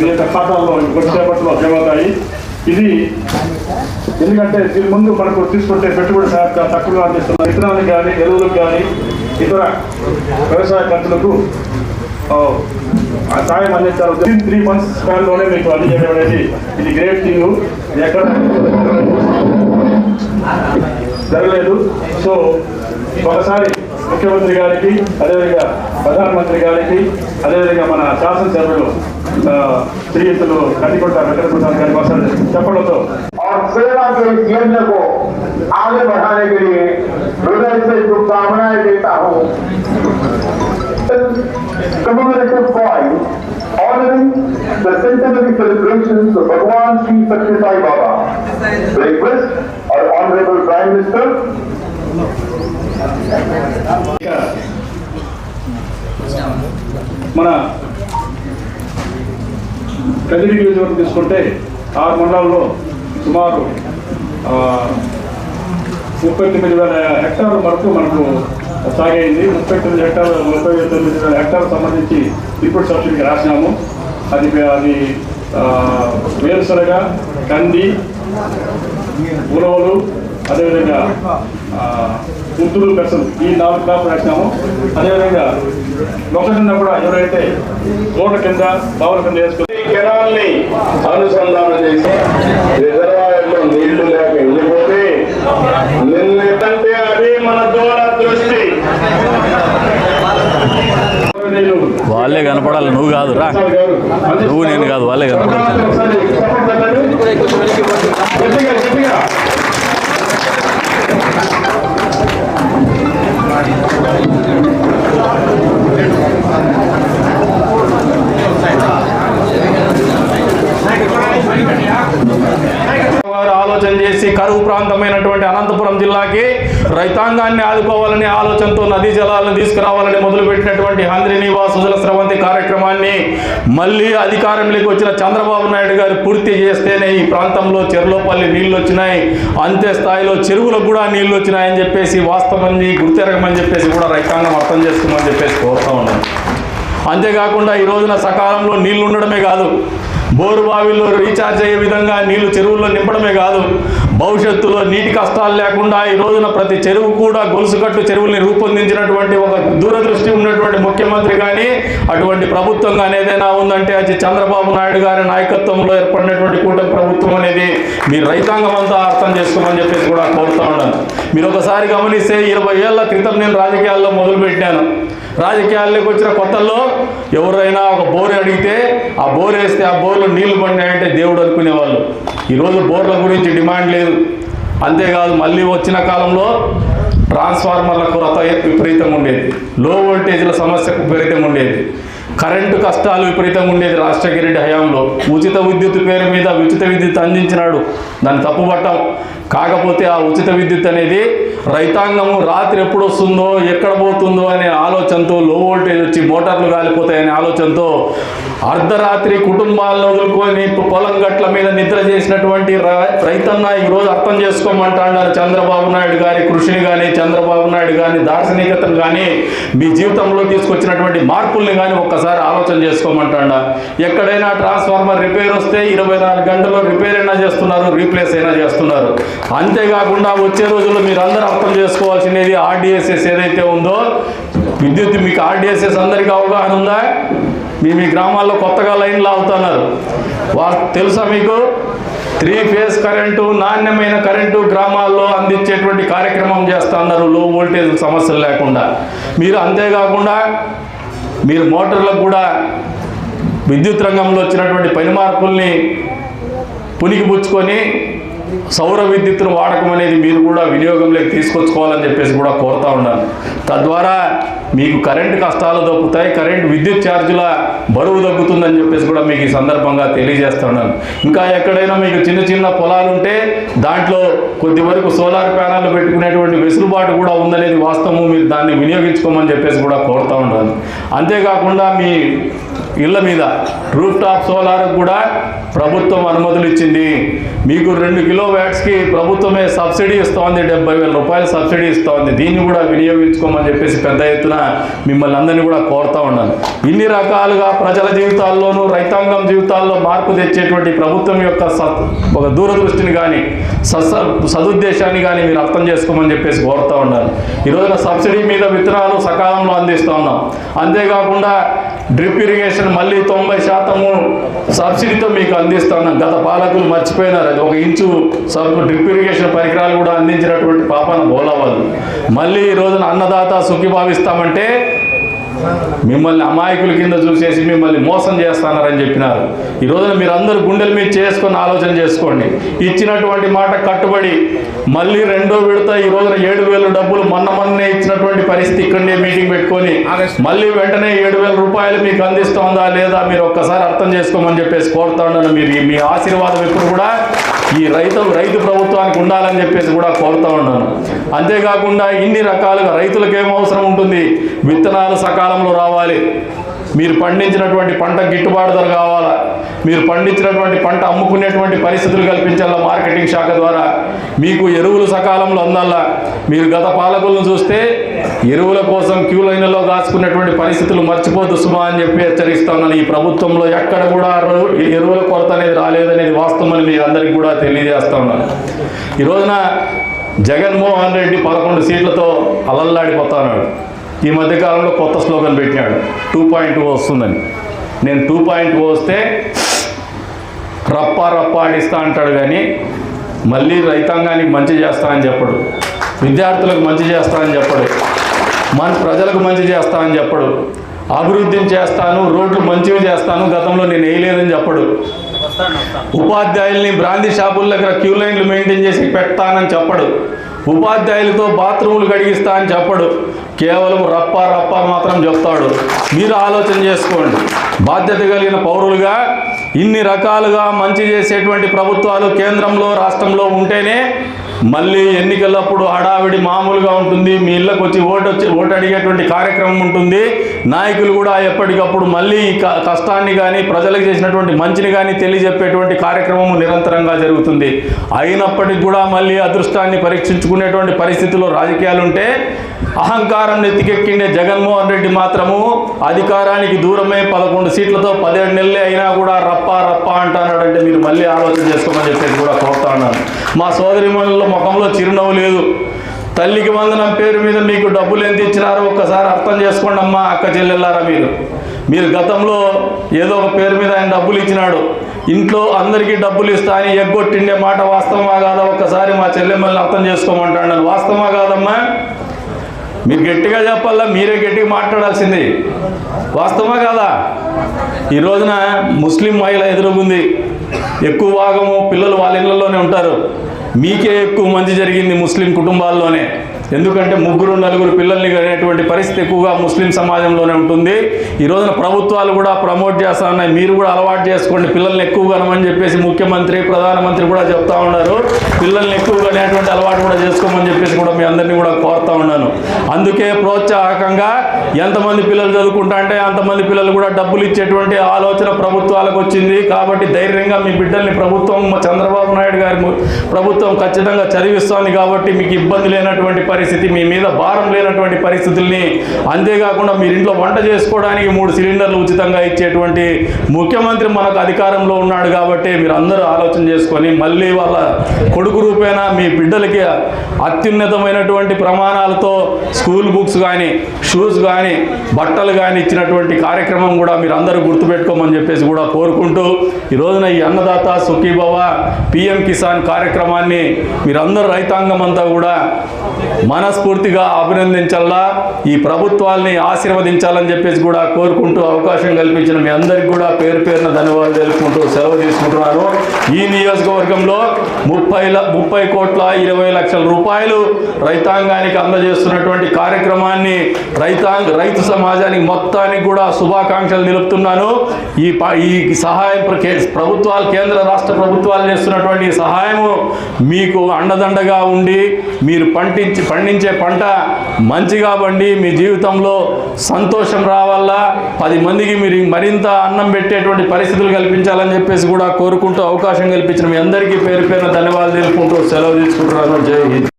మీ ఖాతాల్లో వచ్చేపట్లో జమ ఇది ఎందుకంటే దీని ముందు మనకు తీసుకుంటే పెట్టుబడి సహాయం తక్కువగా అందిస్తున్న విత్తనాలకు కానీ ఎరువులకు కానీ ఇతర వ్యవసాయ ఖర్చులకు సాయం అందించారు విత్ త్రీ మంత్స్ స్పాన్లోనే మీకు అందించడం అనేది ఇది గ్రేట్ థింగ్ ఎక్కడ జరగలేదు. సో ఒకసారి ముఖ్యమంత్రి గారికి అదేవిధంగా ప్రధానమంత్రి గారికి అదేవిధంగా మన శాసనసభ్యులు ఆ, శ్రీయుతులు కందికొట్ట వెంకటప్రసాద్ గారికి ఒకసారి చెప్పడంతో और सेवा के इस यज्ञ को आगे बढ़ाने के लिए हृदय से शुभकामनाएं देता हूँ commemorative coin honoring the centenary celebrations of Bhagwan Sri Satya Sai Baba. Request our Honorable Prime Minister ఇక మన కదిరి నియోజకవర్గం తీసుకుంటే ఆరు మండలాల్లో సుమారు ముప్పై తొమ్మిది వేల హెక్టార్ల వరకు మనకు సాగైంది. ముప్పై తొమ్మిది హెక్టార్లు ముప్పై తొమ్మిది వేల హెక్టార్లకు సంబంధించి ఇన్పుట్ సబ్సిడీకి రాసినాము. అది అది ఆ, కంది ఉలవలు అదేవిధంగా గుంటూరు పెసలు ఈ నాలుగు క్రాప్ రాసినాము. అదేవిధంగా మొక్కజొన్న కూడా ఎవరైతే రోడ్ల కింద బావుల కింద వేసుకుని ఈ కెనాల్ని అనుసంధానం చేసి రిజర్వాయర్లో నీళ్ళు లేక వెళ్ళిపోతే నిన్నెంతంటే అది మన దూర దృష్టి. వాళ్ళే కనపడాలి నువ్వు కాదు రా నువ్వు నేను కాదు వాళ్ళే కనపడాలి. Thank you. చేసి కరువు ప్రాంతమైనటువంటి అనంతపురం జిల్లాకి రైతాంగాన్ని ఆదుకోవాలనే ఆలోచనతో నదీ జలాలను తీసుకురావాలని మొదలుపెట్టినటువంటి హంద్రి సుజల స్రవంతి కార్యక్రమాన్ని మళ్ళీ అధికారంలోకి వచ్చిన చంద్రబాబు నాయుడు గారు పూర్తి చేస్తేనే ఈ ప్రాంతంలో చెరులోపల్లి నీళ్ళు వచ్చినాయి. అంతే స్థాయిలో చెరువులకు కూడా నీళ్ళు వచ్చినాయని చెప్పేసి వాస్తవాన్ని గుర్తెరగమని చెప్పేసి కూడా రైతాంగం అర్థం చేసుకుందని చెప్పేసి కోరుతా ఉన్నాను అంతేకాకుండా ఈ రోజున సకాలంలో నీళ్ళు ఉండడమే కాదు. బోరు బావిల్లో రీఛార్జ్ అయ్యే విధంగా నీళ్ళు చెరువుల్లో నింపడమే కాదు భవిష్యత్తులో నీటి కష్టాలు లేకుండా ఈ రోజున ప్రతి చెరువు కూడా గొలుసుకట్టు చెరువుల్ని రూపొందించినటువంటి ఒక దూరదృష్టి ఉన్నటువంటి ముఖ్యమంత్రి కానీ అటువంటి ప్రభుత్వం కానీ ఏదైనా ఉందంటే అది చంద్రబాబు నాయుడు గారి నాయకత్వంలో ఏర్పడినటువంటి కూటమి ప్రభుత్వం అనేది మీ రైతాంగం అంతా అర్థం చేసుకోమని చెప్పేసి కూడా కోరుతా ఉన్నాను. మీరు ఒకసారి గమనిస్తే ఇరవై ఏళ్ళ క్రితం నేను రాజకీయాల్లో మొదలుపెట్టాను. రాజకీయాల్లోకి వచ్చిన కొత్తల్లో ఎవరైనా ఒక బోర్ అడిగితే ఆ బోర్ వేస్తే ఆ బోర్లో నీళ్ళు పడినాయంటే దేవుడు అనుకునేవాళ్ళు. ఈరోజు బోర్ల గురించి డిమాండ్ లేదు. అంతేకాదు మళ్ళీ వచ్చిన కాలంలో ట్రాన్స్ఫార్మర్ల కొరత విపరీతంగా ఉండేది. లో వోల్టేజ్ల సమస్యకు విపరీతంగా ఉండేది. కరెంటు కష్టాలు విపరీతంగా ఉండేది రాజశేఖర రెడ్డి హయాంలో. ఉచిత విద్యుత్ పేరు మీద ఉచిత విద్యుత్ అందించినాడు. దాన్ని తప్పుపట్టం. కాకపోతే ఆ ఉచిత విద్యుత్ అనేది రైతాంగము రాత్రి ఎప్పుడు వస్తుందో ఎక్కడ పోతుందో అనే ఆలోచనతో లో వోల్టేజ్ వచ్చి మోటార్లు కాలిపోతాయనే ఆలోచనతో అర్ధరాత్రి కుటుంబాలను వదులుకొని పొలం గట్ల మీద నిద్ర చేసినటువంటి రైతన్న ఈరోజు అర్థం చేసుకోమంటాడు చంద్రబాబు నాయుడు గారి కృషిని కానీ చంద్రబాబు నాయుడు కానీ దార్శనికతను కానీ మీ జీవితంలో తీసుకొచ్చినటువంటి మార్పుల్ని కానీ ఒక్కసారి ఆలోచన చేసుకోమంటాడా? ఎక్కడైనా ట్రాన్స్ఫార్మర్ రిపేర్ వస్తే ఇరవై నాలుగు గంటల్లో రిపేర్ అయినా చేస్తున్నారు రీప్లేస్ అయినా చేస్తున్నారు. అంతేకాకుండా వచ్చే రోజుల్లో మీరు అందరూ అర్థం చేసుకోవాల్సినది ఆర్డిఎస్ఎస్ ఏదైతే ఉందో విద్యుత్ మీకు ఆర్డిఎస్ఎస్ అందరికీ అవగాహన ఉందా? మీ మీ గ్రామాల్లో కొత్తగా లైన్లు అవుతున్నారు వాళ్ళు తెలుసా మీకు? త్రీ ఫేజ్ కరెంటు నాణ్యమైన కరెంటు గ్రామాల్లో అందించేటువంటి కార్యక్రమం చేస్తున్నారు లో వోల్టేజ్ సమస్యలు లేకుండా. మీరు అంతేకాకుండా మీరు మోటార్లకు కూడా విద్యుత్ రంగంలో వచ్చినటువంటి పని మార్పుల్ని పుణికిపుచ్చుకొని సౌర విద్యుత్తును వాడకం అనేది మీరు కూడా వినియోగంలోకి తీసుకొచ్చుకోవాలని చెప్పేసి కూడా కోరుతా ఉన్నాను. తద్వారా మీకు కరెంటు కష్టాలు దొక్కుతాయి కరెంటు విద్యుత్ ఛార్జీల బరువు తగ్గుతుందని చెప్పేసి కూడా మీకు ఈ సందర్భంగా తెలియజేస్తున్నాను. ఇంకా ఎక్కడైనా మీకు చిన్న చిన్న పొలాలు ఉంటే దాంట్లో కొద్ది వరకు సోలార్ ప్యానల్ పెట్టుకునేటువంటి వెసులుబాటు కూడా ఉందనేది వాస్తవం మీరు దాన్ని వినియోగించుకోమని చెప్పేసి కూడా కోరుతూ ఉన్నాను. అంతేకాకుండా మీ ఇళ్ళ మీద రూఫ్ టాప్ సోలార్ కూడా ప్రభుత్వం అనుమతులు ఇచ్చింది. మీకు రెండు కిలో వ్యాట్స్కి ప్రభుత్వమే సబ్సిడీ ఇస్తోంది డెబ్బై వేల రూపాయలు సబ్సిడీ ఇస్తోంది. దీన్ని కూడా వినియోగించుకోమని చెప్పేసి పెద్ద ఎత్తున మిమ్మల్ని అందరినీ కూడా కోరుతా ఉన్నాను. ఇన్ని రకాలుగా ప్రజల జీవితాల్లోనూ రైతాంగం జీవితాల్లో మార్పు తెచ్చేటువంటి ప్రభుత్వం యొక్క సత్ ఒక దూరదృష్టిని కానీ సస సదుద్దేశాన్ని కానీ మీరు అర్థం చేసుకోమని చెప్పేసి కోరుతా ఉన్నాను. ఈ సబ్సిడీ మీద విత్తనాలు సకాలంలో అందిస్తూ ఉన్నాం. అంతేకాకుండా డ్రిప్ ఇరిగేషన్ మళ్ళీ తొంభై శాతము సబ్సిడీతో మీకు అందిస్తాను. గత పాలకులు మర్చిపోయినారు అది. ఒక ఇంచు సబ్ డ్రిప్ ఇరిగేషన్ పరికరాలు కూడా అందించినటువంటి పాపన బోలవాళ్ళు మళ్ళీ ఈ రోజున అన్నదాత సుఖిభావిస్తామంటే మిమ్మల్ని అమాయకుల కింద చూసేసి మిమ్మల్ని మోసం చేస్తున్నారని చెప్పినారు. ఈ రోజున మీరు అందరూ గుండెల మీద చేసుకొని ఆలోచన చేసుకోండి. ఇచ్చినటువంటి మాట కట్టుబడి మళ్ళీ రెండో విడత ఈ రోజున ఏడు వేల డబ్బులు మొన్న మొన్నే ఇచ్చినటువంటి పరిస్థితి ఇక్కడనే మీటింగ్ పెట్టుకొని మళ్ళీ వెంటనే ఏడు వేల రూపాయలు మీకు అందిస్తోందా లేదా మీరు ఒక్కసారి అర్థం చేసుకోమని చెప్పేసి కోరుతా ఉన్నాను మీరు మీ ఆశీర్వాదం ఎప్పుడు కూడా ఈ రైతు రైతు ప్రభుత్వానికి ఉండాలని చెప్పేసి కూడా కోరుతూ ఉన్నాను. అంతేకాకుండా ఇన్ని రకాలుగా రైతులకు ఏం అవసరం ఉంటుంది? విత్తనాలు సకాలంలో రావాలి. మీరు పండించినటువంటి పంట గిట్టుబాటు ధర కావాలా? మీరు పండించినటువంటి పంట అమ్ముకునేటువంటి పరిస్థితులు కల్పించాలా మార్కెటింగ్ శాఖ ద్వారా? మీకు ఎరువులు సకాలంలో అందాలా? మీరు గత పాలకులను చూస్తే ఎరువుల కోసం క్యూ లైన్లలో దాచుకున్నటువంటి పరిస్థితులు మర్చిపోద్దు సుమా అని చెప్పి హెచ్చరిస్తా ఉన్నాను. ఈ ప్రభుత్వంలో ఎక్కడ కూడా ఎరువుల కొరత అనేది రాలేదనేది వాస్తవం అని మీరు అందరికీ కూడా తెలియజేస్తా ఉన్నాను. ఈ రోజున జగన్మోహన్ రెడ్డి పదకొండు సీట్లతో అలల్లాడిపోతా ఉన్నాడు. ఈ మధ్యకాలంలో కొత్త స్లోగన్ పెట్టినాడు. టూ పాయింట్ వస్తుందని. నేను టూ పాయింట్ వస్తే రప్ప రప్ప ఆడిస్తా అంటాడు కానీ మళ్ళీ రైతాంగానికి మంచి చేస్తా అని చెప్పడు. విద్యార్థులకు మంచి చేస్తా అని చెప్పడు. మన ప్రజలకు మంచి చేస్తానని చెప్పడు. అభివృద్ధిని చేస్తాను రోడ్లు మంచివి చేస్తాను గతంలో నేను వేయలేదని చెప్పడు. ఉపాధ్యాయుల్ని బ్రాందీ షాపుల దగ్గర క్యూ లైన్లు మెయింటైన్ చేసి పెడతానని చెప్పడు. ఉపాధ్యాయులతో బాత్రూములు కడిగిస్తా అని చెప్పడు. కేవలం రప్ప రప్ప మాత్రం చెప్తాడు. మీరు ఆలోచన చేసుకోండి. బాధ్యత కలిగిన పౌరులుగా ఇన్ని రకాలుగా మంచి చేసేటువంటి ప్రభుత్వాలు కేంద్రంలో రాష్ట్రంలో ఉంటేనే మళ్ళీ ఎన్నికలప్పుడు హడావిడి మామూలుగా ఉంటుంది. మీ ఇళ్ళకు వచ్చి ఓటు వచ్చి ఓటు అడిగేటువంటి కార్యక్రమం ఉంటుంది. నాయకులు కూడా ఎప్పటికప్పుడు మళ్ళీ క- కష్టాన్ని కానీ ప్రజలకు చేసినటువంటి మంచిని కానీ తెలియజెప్పేటువంటి కార్యక్రమం నిరంతరంగా జరుగుతుంది. అయినప్పటికీ కూడా మళ్ళీ అదృష్టాన్ని పరీక్షించుకునేటువంటి పరిస్థితుల్లో రాజకీయాలు ఉంటే అహంకారం నెత్తికెక్కిండే జగన్మోహన్ రెడ్డి మాత్రము అధికారానికి దూరమే పదకొండు సీట్లతో పదిహేడు నెలలే అయినా కూడా రప్ప రప్ప అంటున్నాడంటే మీరు మళ్ళీ ఆలోచన చేసుకోమని చెప్పేసి కూడా కోరుతా ఉన్నాను. మా సోదరిమణుల ముఖంలో చిరునవ్వు లేదు. తల్లికి వందనం పేరు మీద మీకు డబ్బులు ఎంత ఇచ్చినారో ఒక్కసారి అర్థం చేసుకోండి అమ్మా అక్క చెల్లెళ్ళారా మీరు. మీరు గతంలో ఏదో ఒక పేరు మీద ఆయన డబ్బులు ఇచ్చినాడు. ఇంట్లో అందరికీ డబ్బులు ఇస్తా అని ఎగ్గొట్టిండే మాట వాస్తవమా కాదా? ఒక్కసారి మా చెల్లెమ్మల్ని అర్థం చేసుకోమంటాడు. వాస్తవమా కాదమ్మా? మీరు గట్టిగా చెప్పాలా? మీరే గట్టిగా మాట్లాడాల్సింది. వాస్తవమా కాదా? ఈ రోజున ముస్లిం మహిళ ఎదురుగుంది. ఎక్కువ భాగము పిల్లలు వాళ్ళ ఇళ్ళలోనే ఉంటారు. మీకే ఎక్కువ మంచి జరిగింది ముస్లిం కుటుంబాల్లోనే. ఎందుకంటే ముగ్గురు నలుగురు పిల్లల్ని కనేటువంటి పరిస్థితి ఎక్కువగా ముస్లిం సమాజంలోనే ఉంటుంది. ఈ రోజున ప్రభుత్వాలు కూడా ప్రమోట్ చేస్తా ఉన్నాయి మీరు కూడా అలవాటు చేసుకోండి. పిల్లల్ని ఎక్కువ కనమని చెప్పేసి ముఖ్యమంత్రి ప్రధానమంత్రి కూడా చెప్తా ఉన్నారు. పిల్లల్ని ఎక్కువ కనేటువంటి అలవాటు కూడా చేసుకోమని చెప్పేసి కూడా మీ అందరినీ కూడా కోరుతా ఉన్నాను. అందుకే ప్రోత్సాహకంగా ఎంతమంది పిల్లలు చదువుకుంటా అంటే అంతమంది పిల్లలు కూడా డబ్బులు ఇచ్చేటువంటి ఆలోచన ప్రభుత్వాలకు వచ్చింది. కాబట్టి ధైర్యంగా మీ బిడ్డల్ని ప్రభుత్వం చంద్రబాబు నాయుడు గారి ప్రభుత్వం ఖచ్చితంగా చదివిస్తోంది. కాబట్టి మీకు ఇబ్బంది లేనటువంటి పరిస్థితి మీ మీద భారం లేనటువంటి పరిస్థితుల్ని అంతేకాకుండా మీరు ఇంట్లో వంట చేసుకోవడానికి మూడు సిలిండర్లు ఉచితంగా ఇచ్చేటువంటి ముఖ్యమంత్రి మనకు అధికారంలో ఉన్నాడు కాబట్టి మీరు అందరూ ఆలోచన చేసుకొని మళ్ళీ వాళ్ళ కొడుకు రూపేణా మీ బిడ్డలకి అత్యున్నతమైనటువంటి ప్రమాణాలతో స్కూల్ బుక్స్ కానీ షూస్ కానీ బట్టలు కానీ ఇచ్చినటువంటి కార్యక్రమం కూడా మీరు అందరూ గుర్తుపెట్టుకోమని చెప్పేసి కూడా కోరుకుంటూ ఈ రోజున ఈ అన్నదాత సుఖీభవ పిఎం కిసాన్ కార్యక్రమాన్ని మీరందరూ రైతాంగం అంతా కూడా మనస్ఫూర్తిగా అభినందించాలా? ఈ ప్రభుత్వాల్ని ఆశీర్వదించాలని చెప్పేసి కూడా కోరుకుంటూ అవకాశం కల్పించిన మీ అందరికీ కూడా పేరు పేరున ధన్యవాదాలు తెలుపుకుంటూ సెలవు తీసుకుంటున్నాను. ఈ నియోజకవర్గంలో ముప్పై ముప్పై కోట్ల ఇరవై లక్షల రూపాయలు రైతాంగానికి అందజేస్తున్నటువంటి కార్యక్రమాన్ని రైతాంగ రైతు సమాజానికి మొత్తానికి కూడా శుభాకాంక్షలు నిలుపుతున్నాను ఈ ప- ఈ సహాయం కే- ప్రభుత్వాలు కేంద్ర రాష్ట్ర ప్రభుత్వాలు చేస్తున్నటువంటి సహాయము మీకు అండదండగా ఉండి మీరు పండించి పండించే పంట మంచిగా పండి మీ జీవితంలో సంతోషం రావాలా? పది మందికి మీరు మరింత అన్నం పెట్టేటువంటి పరిస్థితులు కల్పించాలని చెప్పేసి కూడా కోరుకుంటూ అవకాశం కల్పించిన మీ అందరికీ పేరు పేరున ధన్యవాదాలు తెలుపుకుంటూ సెలవు తీసుకుంటున్నాను. జై హింద్.